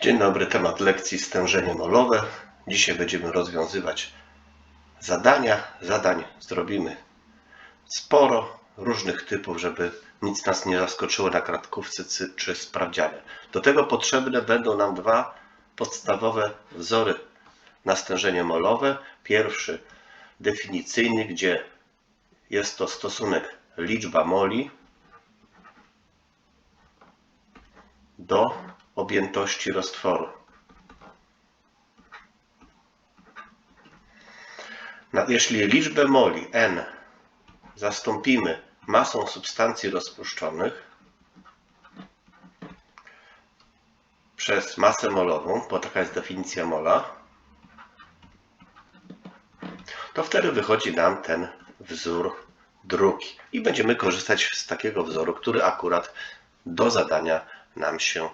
Dzień dobry, temat lekcji stężenie molowe. Dzisiaj będziemy rozwiązywać zadania. Zadań zrobimy sporo różnych typów, żeby nic nas nie zaskoczyło na kratkówce czy sprawdzianie. Do tego potrzebne będą nam dwa podstawowe wzory na stężenie molowe. Pierwszy definicyjny, gdzie jest to stosunek liczba moli do objętości roztworu. Jeśli liczbę moli n zastąpimy masą substancji rozpuszczonych przez masę molową, bo taka jest definicja mola, to wtedy wychodzi nam ten wzór drugi. I będziemy korzystać z takiego wzoru, który akurat do zadania nam się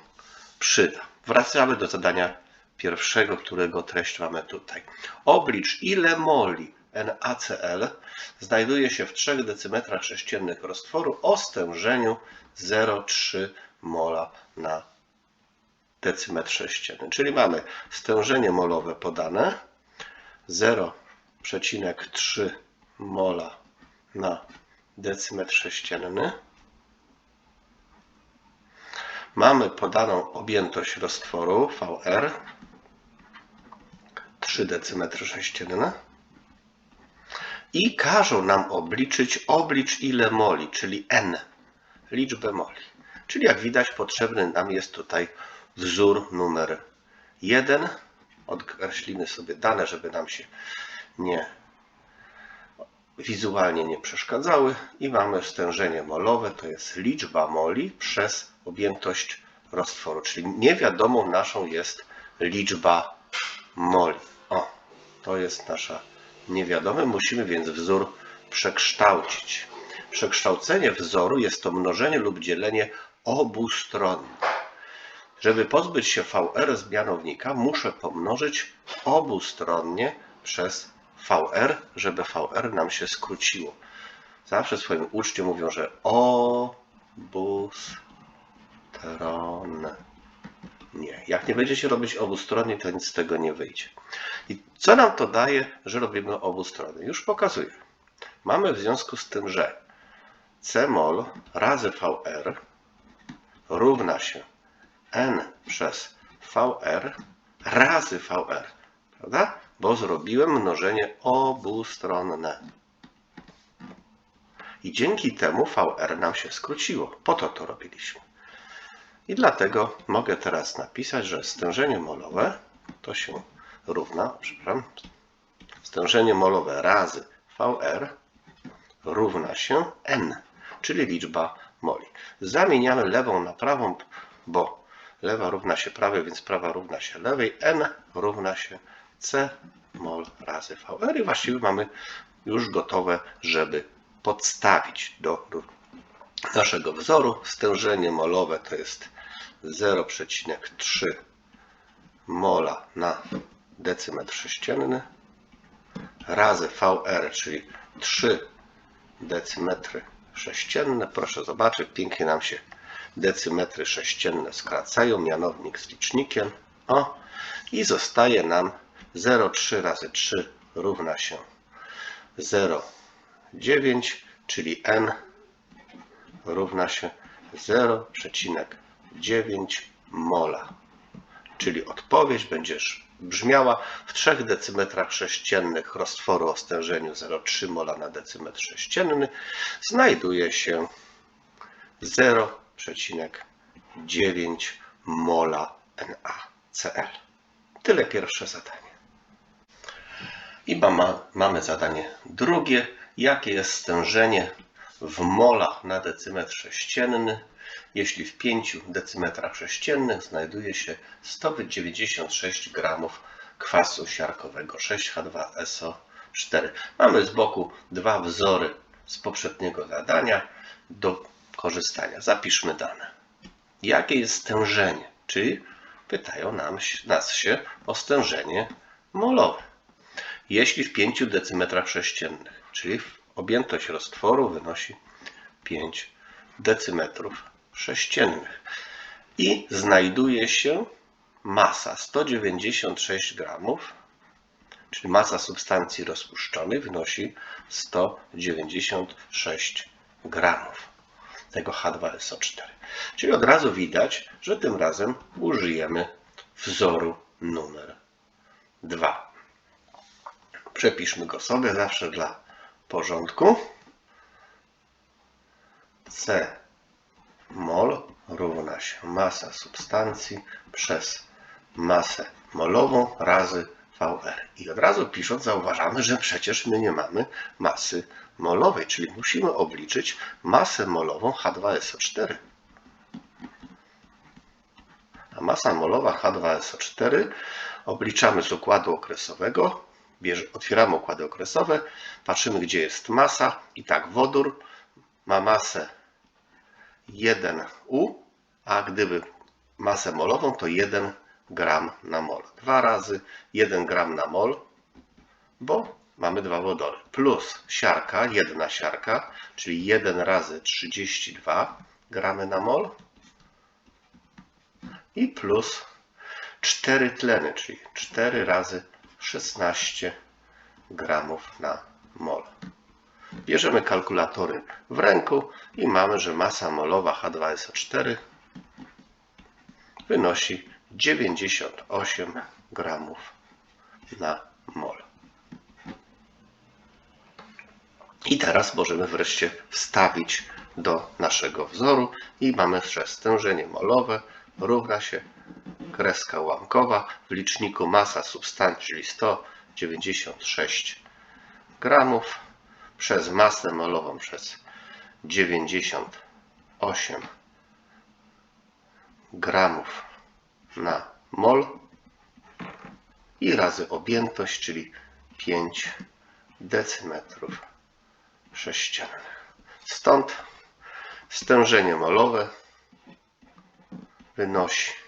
przyda. Wracamy do zadania pierwszego, którego treść mamy tutaj. Oblicz ile moli NaCl znajduje się w 3 dm sześciennych roztworu o stężeniu 0,3 mola na decymetr sześcienny. Czyli mamy stężenie molowe podane 0,3 mola na decymetr sześcienny. Mamy podaną objętość roztworu VR 3 decymetry sześcienne i każą nam obliczyć oblicz ile moli, czyli n, liczbę moli. Czyli jak widać potrzebny nam jest tutaj wzór numer 1. Odkreślimy sobie dane, żeby nam się nie wizualnie nie przeszkadzały i mamy stężenie molowe, to jest liczba moli przez objętość roztworu, czyli niewiadomą naszą jest liczba moli. O, to jest nasza niewiadoma, musimy więc wzór przekształcić. Przekształcenie wzoru jest to mnożenie lub dzielenie obustronne. Żeby pozbyć się VR z mianownika, muszę pomnożyć obustronnie przez VR, żeby VR nam się skróciło. Zawsze swoim uczniom mówią, że obustronnie. Jak nie będziecie robić obustronnie, to nic z tego nie wyjdzie. I co nam to daje, że robimy obustronnie? Już pokazuję. Mamy w związku z tym, że C-mol razy VR równa się N przez VR razy VR. Prawda? Bo zrobiłem mnożenie obustronne. I dzięki temu VR nam się skróciło. Po to to robiliśmy. I dlatego mogę teraz napisać, że stężenie molowe to się równa, przepraszam, stężenie molowe razy VR równa się N, czyli liczba moli. Zamieniamy lewą na prawą, bo lewa równa się prawej, więc prawa równa się lewej. N równa się C mol razy VR i właściwie mamy już gotowe, żeby podstawić do naszego wzoru. Stężenie molowe to jest 0,3 mola na decymetr sześcienny razy VR, czyli 3 decymetry sześcienne. Proszę zobaczyć, pięknie nam się decymetry sześcienne skracają, mianownik z licznikiem. O, i zostaje nam 0,3 razy 3 równa się 0,9, czyli n równa się 0,9 mola. Czyli odpowiedź będzie brzmiała w 3 decymetrach sześciennych roztworu o stężeniu 0,3 mola na decymetr sześcienny znajduje się 0,9 mola NaCl. Tyle pierwsze zadanie. I mamy zadanie drugie. Jakie jest stężenie w molach na decymetr sześcienny, jeśli w 5 decymetrach sześciennych znajduje się 196 gramów kwasu siarkowego 6H2SO4. Mamy z boku dwa wzory z poprzedniego zadania do korzystania. Zapiszmy dane. Jakie jest stężenie? Czyli pytają nam, nas się o stężenie molowe. Jeśli w 5 decymetrach sześciennych, czyli objętość roztworu wynosi 5 decymetrów sześciennych i znajduje się masa 196 gramów, czyli masa substancji rozpuszczonej wynosi 196 gramów tego H2SO4. Czyli od razu widać, że tym razem użyjemy wzoru numer 2. Przepiszmy go sobie zawsze dla porządku. C mol równa się masa substancji przez masę molową razy VR. I od razu pisząc zauważamy, że przecież my nie mamy masy molowej, czyli musimy obliczyć masę molową H2SO4. A masa molowa H2SO4 obliczamy z układu okresowego. Otwieramy układy okresowe, patrzymy gdzie jest masa i tak wodór ma masę 1U, a gdyby masę molową to 1 gram na mol. Dwa razy 1 gram na mol, bo mamy dwa wodory. Plus siarka, jedna siarka, czyli 1 razy 32 gramy na mol. I plus 4 tleny, czyli 4 razy 16 gramów na mol. Bierzemy kalkulatory w ręku i mamy, że masa molowa H2SO4 wynosi 98 gramów na mol. I teraz możemy wreszcie wstawić do naszego wzoru i mamy, że stężenie molowe równa się kreska ułamkowa w liczniku masa substancji, czyli 196 gramów przez masę molową przez 98 gramów na mol i razy objętość, czyli 5 decymetrów sześciennych. Stąd stężenie molowe wynosi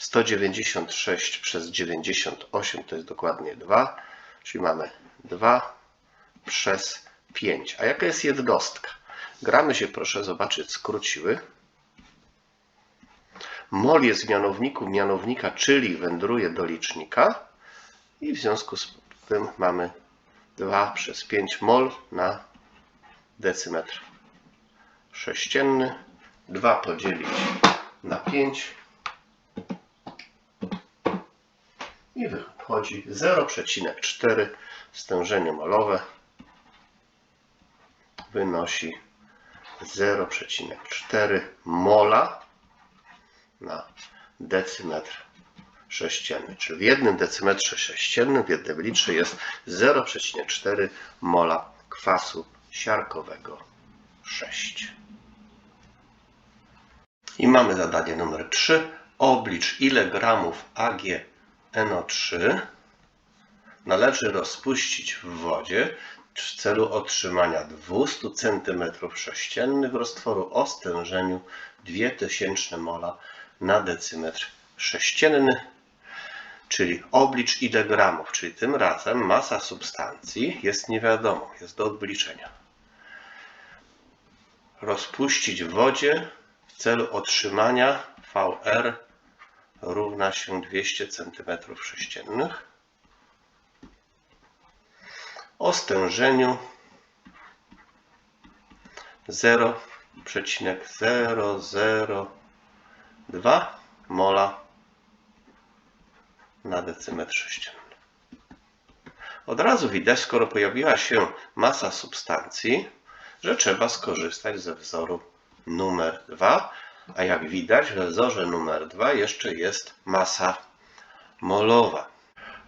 196 przez 98 to jest dokładnie 2, czyli mamy 2 przez 5. A jaka jest jednostka? Gramy się, proszę zobaczyć, skróciły. Mol jest w mianowniku mianownika, czyli wędruje do licznika i w związku z tym mamy 2 przez 5 mol na decymetr sześcienny. 2 podzielić na 5 i wychodzi 0,4 stężenie molowe wynosi 0,4 mola na decymetr sześcienny. Czyli w jednym decymetrze sześciennym, w jednym litrze jest 0,4 mola kwasu siarkowego 6. I mamy zadanie numer 3. Oblicz ile gramów AgNO3 należy rozpuścić w wodzie w celu otrzymania 200 cm3 roztworu o stężeniu 2000 mola na decymetr sześcienny, czyli oblicz ile gramów, czyli tym razem masa substancji jest niewiadomą, jest do odliczenia. Rozpuścić w wodzie w celu otrzymania VR równa się 200 cm3 o stężeniu 0,002 mola na decymetr sześcienny. Od razu widać, skoro pojawiła się masa substancji, że trzeba skorzystać ze wzoru numer 2, a jak widać we wzorze numer 2 jeszcze jest masa molowa.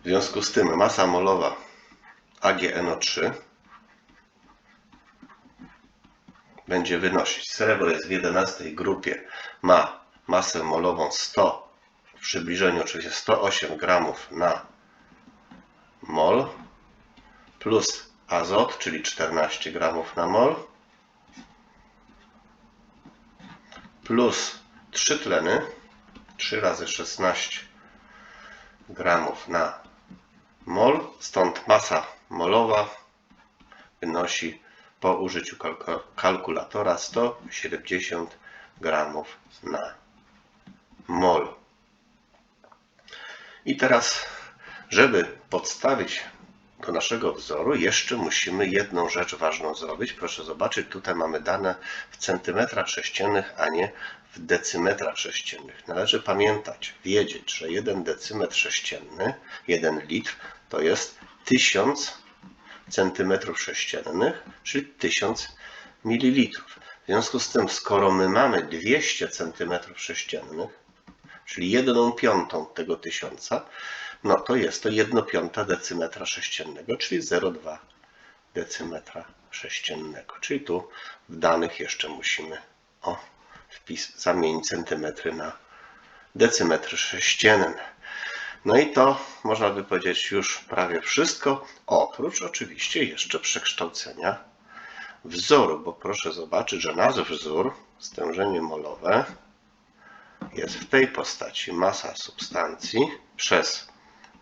W związku z tym masa molowa AgNO3 będzie wynosić. Srebro jest w 11 grupie, ma masę molową 100, w przybliżeniu oczywiście 108 gramów na mol, plus azot, czyli 14 gramów na mol, plus 3 tleny, 3 razy 16 gramów na mol, stąd masa molowa wynosi po użyciu kalkulatora 170 gramów na mol. I teraz, żeby podstawić do naszego wzoru, jeszcze musimy jedną rzecz ważną zrobić. Proszę zobaczyć, tutaj mamy dane w centymetrach sześciennych, a nie w decymetrach sześciennych. Należy pamiętać, wiedzieć, że 1 decymetr sześcienny, 1 litr, to jest 1000 centymetrów sześciennych, czyli 1000 mililitrów. W związku z tym, skoro my mamy 200 centymetrów sześciennych, czyli 1 piątą tego tysiąca, no to jest to 1 piąta decymetra sześciennego, czyli 0,2 decymetra sześciennego. Czyli tu w danych jeszcze musimy o, wpis, zamienić centymetry na decymetry sześcienne. No i to można by powiedzieć już prawie wszystko, oprócz oczywiście jeszcze przekształcenia wzoru, bo proszę zobaczyć, że nasz wzór, stężenie molowe, jest w tej postaci masa substancji przez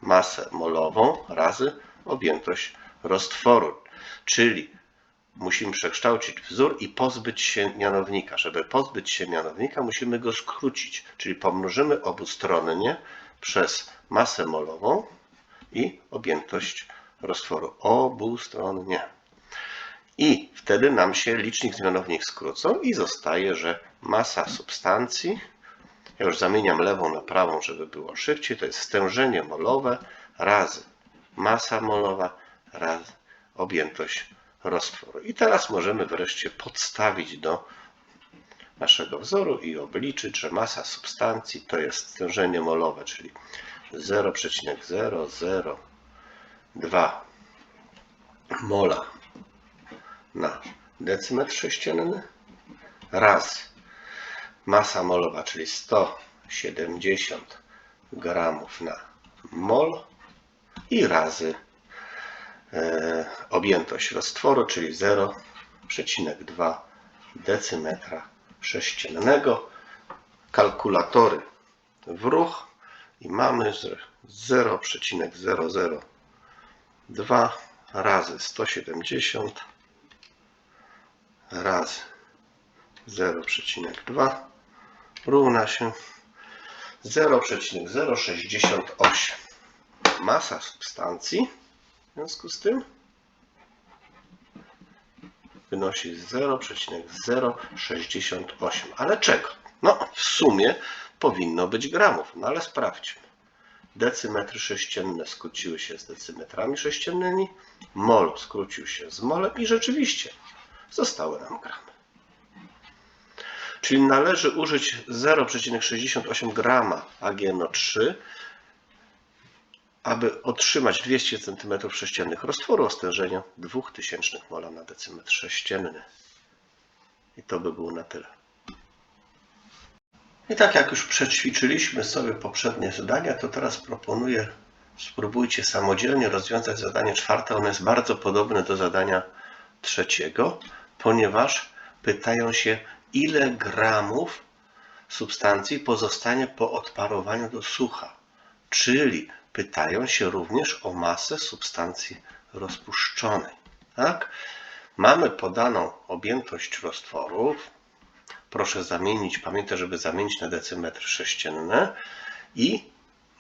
masę molową razy objętość roztworu. Czyli musimy przekształcić wzór i pozbyć się mianownika. Żeby pozbyć się mianownika, musimy go skrócić, czyli pomnożymy obustronnie przez masę molową i objętość roztworu obustronnie. I wtedy nam się licznik z mianownik skrócą i zostaje, że masa substancji, ja już zamieniam lewą na prawą, żeby było szybciej, to jest stężenie molowe. Razy masa molowa razy objętość roztworu. I teraz możemy wreszcie podstawić do naszego wzoru i obliczyć, że masa substancji to jest stężenie molowe, czyli 0,002 mola na decymetr sześcienny. Raz masa molowa, czyli 170 gramów na mol i razy e, objętość roztworu, czyli 0,2 decymetra sześciennego. Kalkulatory w ruch i mamy 0,002 razy 170 razy 0,2 równa się 0,068. Masa substancji w związku z tym wynosi 0,068. Ale czego? No, w sumie powinno być gramów, no ale sprawdźmy. Decymetry sześcienne skróciły się z decymetrami sześciennymi, mol skrócił się z molem i rzeczywiście zostały nam gramy. Czyli należy użyć 0,68 grama AgNO3, aby otrzymać 200 cm3 roztworu o stężeniu 2000 mola na decymetr sześcienny. I to by było na tyle. I tak jak już przećwiczyliśmy sobie poprzednie zadania, to teraz proponuję, spróbujcie samodzielnie rozwiązać zadanie czwarte. Ono jest bardzo podobne do zadania trzeciego, ponieważ pytają się, ile gramów substancji pozostanie po odparowaniu do sucha. Czyli pytają się również o masę substancji rozpuszczonej. Tak? Mamy podaną objętość roztworów. Proszę zamienić, pamiętaj, żeby zamienić na decymetr sześcienne i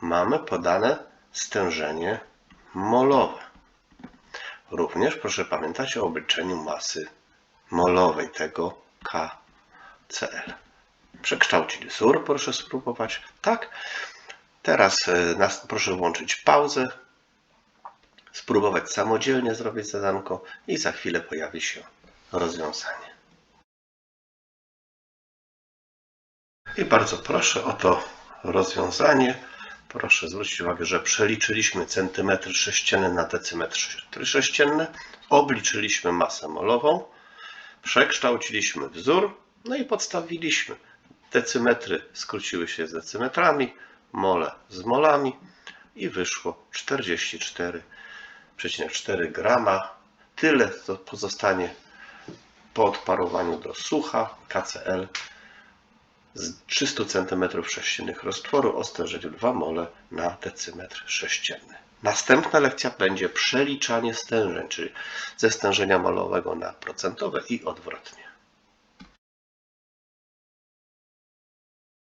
mamy podane stężenie molowe. Również proszę pamiętać o obliczeniu masy molowej tego KCl. Przekształcić wzór, proszę spróbować. Tak. Teraz e, nas, proszę włączyć pauzę, spróbować samodzielnie zrobić zadanko i za chwilę pojawi się rozwiązanie. I bardzo proszę o to rozwiązanie. Proszę zwrócić uwagę, że przeliczyliśmy centymetry sześcienne na decymetry sześcienne, obliczyliśmy masę molową, przekształciliśmy wzór, no i podstawiliśmy. Decymetry skróciły się z decymetrami, mole z molami i wyszło 44,4 grama. Tyle to pozostanie po odparowaniu do sucha KCl z 300 cm3 roztworu o stężeniu 2 mole na decymetr sześcienny. Następna lekcja będzie przeliczanie stężeń, czyli ze stężenia molowego na procentowe i odwrotnie.